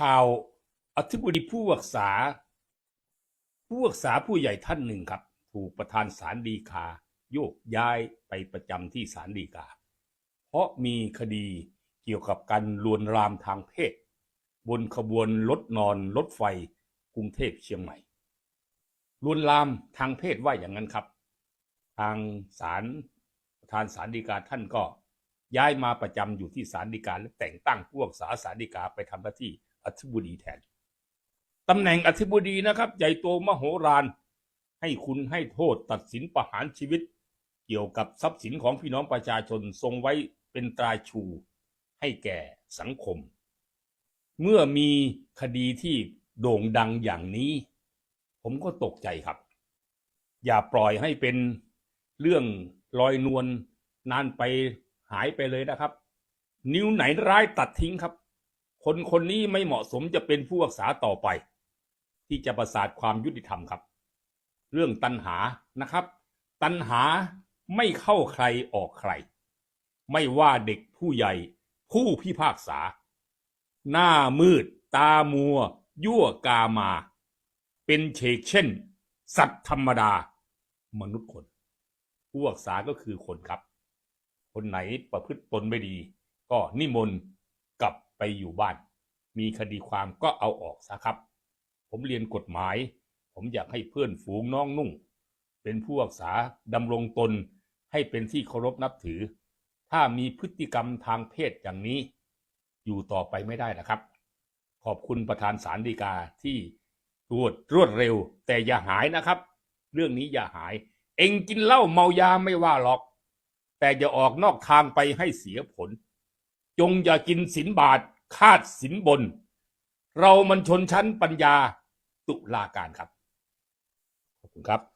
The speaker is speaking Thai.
ข่าวอธิบดีผู้รักษา ผู้รักษาผู้ใหญ่ท่านหนึ่งครับ ถูกประธานศาลฎีกาโยกย้ายไปประจำที่ศาลฎีกา เพราะมีคดีเกี่ยวกับการลวนลามทางเพศ บนขบวนรถนอนรถไฟกรุงเทพเชียงใหม่ลวนลามทางเพศว่าอย่างนั้นครับ ทางศาลประธานศาลฎีกาท่านก็ย้ายมาประจำอยู่ที่ศาลฎีกาและแต่งตั้งผู้รักษาศาลฎีกาไปทำหน้าที่ อธิบดีแทนตำแหน่งอธิบดีนะครับ ใหญ่โตมโหฬารให้คุณให้โทษตัดสินประหารชีวิต เกี่ยวกับทรัพย์สินของพี่น้องประชาชนทรงไว้เป็นตราชู ให้แก่สังคม เมื่อมีคดีที่โด่งดังอย่างนี้ ผมก็ตกใจครับ อย่าปล่อยให้เป็นเรื่องลอยนวลนานไปหายไปเลยนะครับ นิ้วไหนร้ายตัดทิ้งครับ คนคนนี้ไม่เหมาะสมจะเป็นผู้รักษาต่อไป ที่จะประสาทความยุติธรรมครับ เรื่องตัณหานะครับ ตัณหาไม่เข้าใครออกใคร ไม่ว่าเด็กผู้ใหญ่ ผู้พิพากษา หน้ามืด ตามัว ยั่วกามา เป็นเชกเช่น สัตว์ธรรมดา มนุษย์คน ผู้รักษาก็คือคนครับ คนไหนประพฤติตนไม่ดี ก็นิมนต์ ไปอยู่บ้าน มีคดีความก็เอาออกซะครับ ผมเรียนกฎหมาย ผมอยากให้เพื่อนฝูงน้องนุ่ง เป็นผู้รักษาดำรงตนให้เป็นที่เคารพนับถือ ถ้ามีพฤติกรรมทางเพศอย่างนี้ อยู่ต่อไปไม่ได้นะครับ ขอบคุณประธานศาลฎีกาที่รวดรวดเร็ว แต่อย่าหายนะครับ เรื่องนี้อย่าหาย เองกินเหล้าเมายาไม่ว่าหรอก แต่อย่าออกนอกทางไปให้เสียผล จงอย่ากินสินบาท คาดสินบน เรามันชนชั้นปัญญาตุลาการครับ ขอบคุณครับ